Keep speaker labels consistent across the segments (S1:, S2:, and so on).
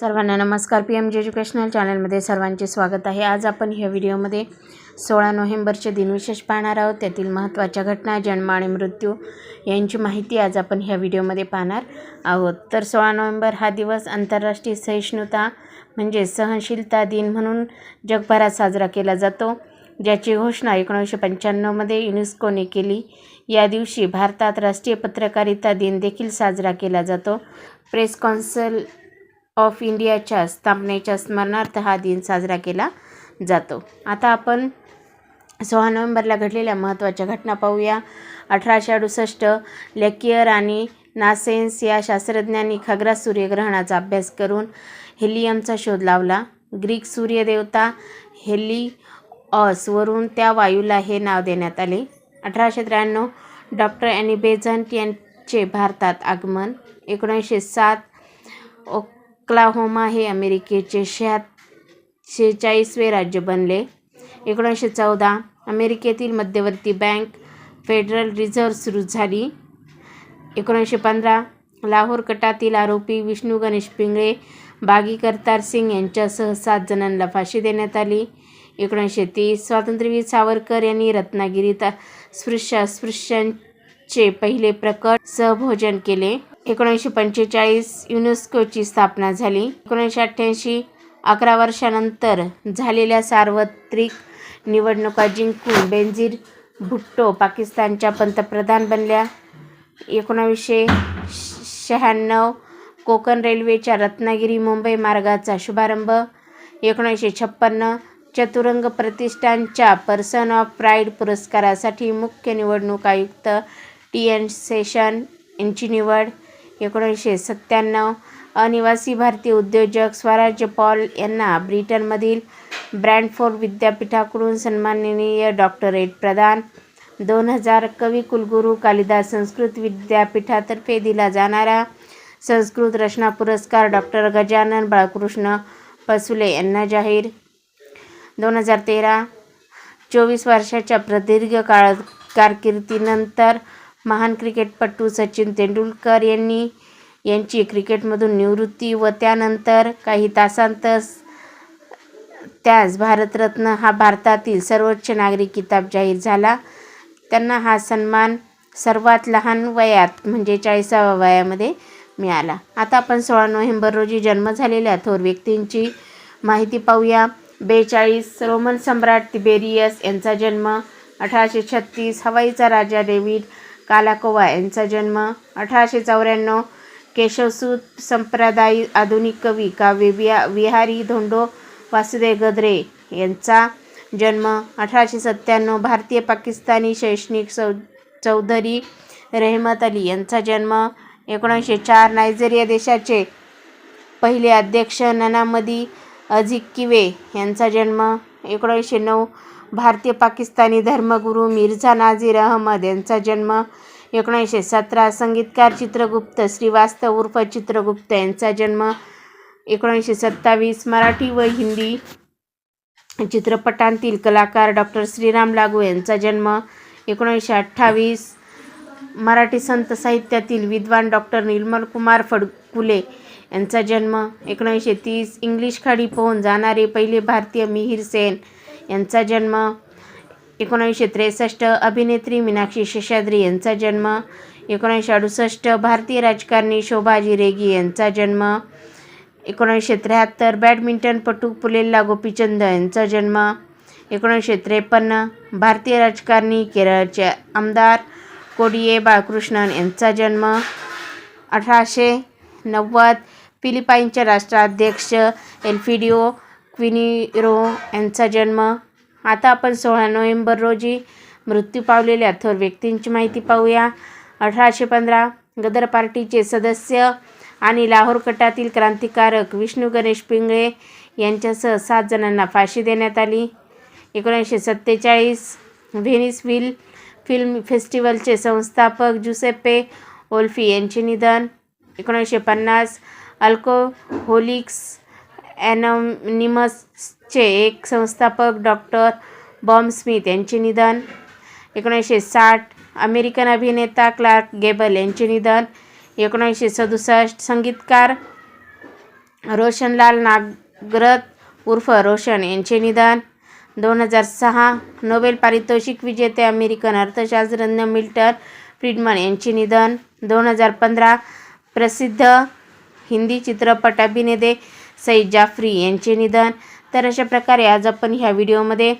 S1: सर्वांना नमस्कार. P M जे एज्युकेशनल चॅनलमध्ये सर्वांचे स्वागत आहे. आज आपण ह्या व्हिडिओमध्ये सोळा नोव्हेंबरचे दिनविशेष पाहणार आहोत. त्यातील महत्त्वाच्या घटना जन्म आणि मृत्यू यांची माहिती आज आपण ह्या व्हिडिओमध्ये पाहणार आहोत. तर सोळा नोव्हेंबर हा दिवस आंतरराष्ट्रीय सहिष्णुता म्हणजे सहनशीलता दिन म्हणून जगभरात साजरा केला जातो ज्याची घोषणा एकोणीसशे पंच्याण्णवमध्ये युनेस्कोने केली. या दिवशी भारतात राष्ट्रीय पत्रकारिता दिन देखील साजरा केला जातो. प्रेस कॉन्सल ऑफ इंडियाच्या स्थापनेच्या स्मरणार्थ हा दिन साजरा केला जातो. आता आपण सोळा नोव्हेंबरला घडलेल्या महत्त्वाच्या घटना पाहूया. अठराशे अडुसष्ट लेकियर आणि नासेन्स या शास्त्रज्ञांनी खगरा सूर्यग्रहणाचा अभ्यास करून हेलियमचा शोध लावला. ग्रीक सूर्यदेवता हेली ऑस वरून त्या वायूला हे नाव देण्यात आले. अठराशे त्र्याण्णव डॉक्टर अॅनी बेझंट यांचे भारतात आगमन. एकोणीसशे सात ओक्लाहोमा हे अमेरिकेचे शहा शेहेचाळीसवे राज्य बनले. एकोणीसशे चौदा अमेरिकेतील मध्यवर्ती बँक फेडरल रिझर्व्ह सुरू झाली. एकोणीसशे पंधरा लाहोर कटातील आरोपी विष्णू गणेश पिंगळे बागी करतार सिंग यांच्यासह सात जणांना फाशी देण्यात आली. एकोणीसशे तीस स्वातंत्र्यवीर सावरकर यांनी रत्नागिरीत स्पृश्य अस्पृश्यांचे पहिले प्रकट सहभोजन केले. एकोणीसशे पंचेचाळीस युनेस्कोची स्थापना झाली. एकोणीसशे अठ्ठ्याऐंशी अकरा वर्षानंतर झालेल्या सार्वत्रिक निवडणुका जिंकून बेनझीर भुट्टो पाकिस्तानच्या पंतप्रधान बनल्या. एकोणावीसशे शहाण्णव कोकण रेल्वेच्या रत्नागिरी मुंबई मार्गाचा शुभारंभ. एकोणीसशे छप्पन्न चतुरंग प्रतिष्ठानच्या पर्सन ऑफ प्राईड पुरस्कारासाठी मुख्य निवडणूक आयुक्त टी एन सेशन यांची निवड. एकोणीसशे सत्त्याण्णव. अनिवासी भारतीय उद्योजक स्वराज्य पॉल यांना ब्रिटनमधील ब्रँडफोर्ड विद्यापीठाकडून सन्माननीय डॉक्टरेट प्रदान. दोन हजार कविकुलगुरू कालिदास संस्कृत विद्यापीठातर्फे दिला जाणारा संस्कृत रचना पुरस्कार डॉक्टर गजानन बाळकृष्ण पसुले यांना जाहीर. दोन हजार तेरा. चोवीस वर्षाच्या प्रदीर्घ काळ कारकिर्दीनंतर महान क्रिकेटपटू सचिन तेंडुलकर यांनी यांची क्रिकेटमधून निवृत्ती व त्यानंतर काही तासांतच त्यास भारतरत्न हा भारतातील सर्वोच्च नागरी किताब जाहीर झाला. त्यांना हा सन्मान सर्वात लहान वयात म्हणजे चाळीसाव्या वयामध्ये मिळाला. आता आपण सोळा नोव्हेंबर रोजी जन्म झालेल्या थोर व्यक्तींची माहिती पाहूया. बेचाळीस रोमन सम्राट तिबेरियस यांचा जन्म अठराशे छत्तीस हवाईचा राजा डेव्हिड कालाकोवा यांचा जन्म अठराशे चौऱ्याण्णव केशवसूत संप्रदायी आधुनिक कवी काव्य विहा विहारी धोंडो वासुदेव गद्रे यांचा जन्म अठराशे सत्त्याण्णव भारतीय पाकिस्तानी शैक्षणिक चौ चौधरी रेहमत अली यांचा जन्म एकोणीसशे चार नायजेरिया देशाचे पहिले अध्यक्ष ननामदी अझिकिवे यांचा जन्म एकोणीसशे नऊ भारतीय पाकिस्तानी धर्मगुरू मिर्झा नाझीर अहमद यांचा जन्म एकोणीसशे सतरा संगीतकार चित्रगुप्त श्रीवास्तव उर्फ चित्रगुप्त यांचा जन्म एकोणीसशे सत्तावीस मराठी व हिंदी चित्रपटांतील कलाकार डॉक्टर श्रीराम लागू यांचा जन्म एकोणीसशे अठ्ठावीस मराठी संत साहित्यातील विद्वान डॉक्टर निर्मल कुमार फडकुले यांचा जन्म एकोणीसशे तीस इंग्लिश खाडी पोहून जाणारे पहिले भारतीय मिहीर सेन. यांचा जन्म एकोणीसशे त्रेसष्ट अभिनेत्री मीनाक्षी शेषाद्री. यांचा जन्म एकोणीसशे अडुसष्ट भारतीय राजकारणी शोभाजी रेगी यांचा जन्म एकोणीसशे त्र्याहत्तर बॅडमिंटनपटू पुलेल्ला गोपीचंद. यांचा जन्म एकोणीसशे त्रेपन्न भारतीय राजकारणी केरळचे आमदार कोडिये बाळकृष्णन. यांचा जन्म अठराशे नव्वद फिलिपाईनचे राष्ट्राध्यक्ष एल्फिडिओ क्विनिरो यांचा जन्म. आता आपण सोळा नोव्हेंबर रोजी मृत्यू पावलेल्या थोर व्यक्तींची माहिती पाहूया. अठराशे पंधरा गदर पार्टीचे सदस्य आणि लाहोर कटातील क्रांतिकारक विष्णू गणेश पिंगळे यांच्यासह सात जणांना फाशी देण्यात आली. एकोणीसशे सत्तेचाळीस व्हेनिसविल फिल्म फेस्टिवलचे संस्थापक जुसेप्पे ओल्फी यांचे निधन. एकोणीसशे पन्नास अल्कोहोलिक्स ॲनॉनिमसचे एक संस्थापक डॉक्टर बॉम स्मिथ यांचे निधन. एकोणीसशे साठ अमेरिकन अभिनेता क्लार्क गेबल यांचे निधन. एकोणीसशे सदुसष्ट संगीतकार रोशनलाल नागरथ उर्फ रोशन यांचे निधन. दोन हजार सहा नोबेल पारितोषिक विजेते अमेरिकन अर्थशास्त्रज्ञ मिल्टन फ्रीडमन यांचे निधन. दोन हजार पंधरा प्रसिद्ध हिंदी चित्रपट अभिनेते सईद जाफरी यांचे निधन. तर अशा प्रकारे आज आपण ह्या व्हिडिओमध्ये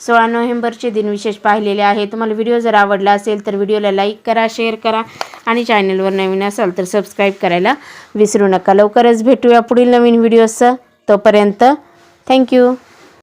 S1: सोळा नोव्हेंबरचे दिनविशेष पाहिलेले आहे तुम्हाला व्हिडिओ जर आवडला असेल तर व्हिडिओला लाईक करा शेअर करा आणि चॅनलवर नवीन असाल तर सबस्क्राईब करायला विसरू नका. लवकरच भेटूया पुढील नवीन व्हिडिओसह. तोपर्यंत थँक्यू.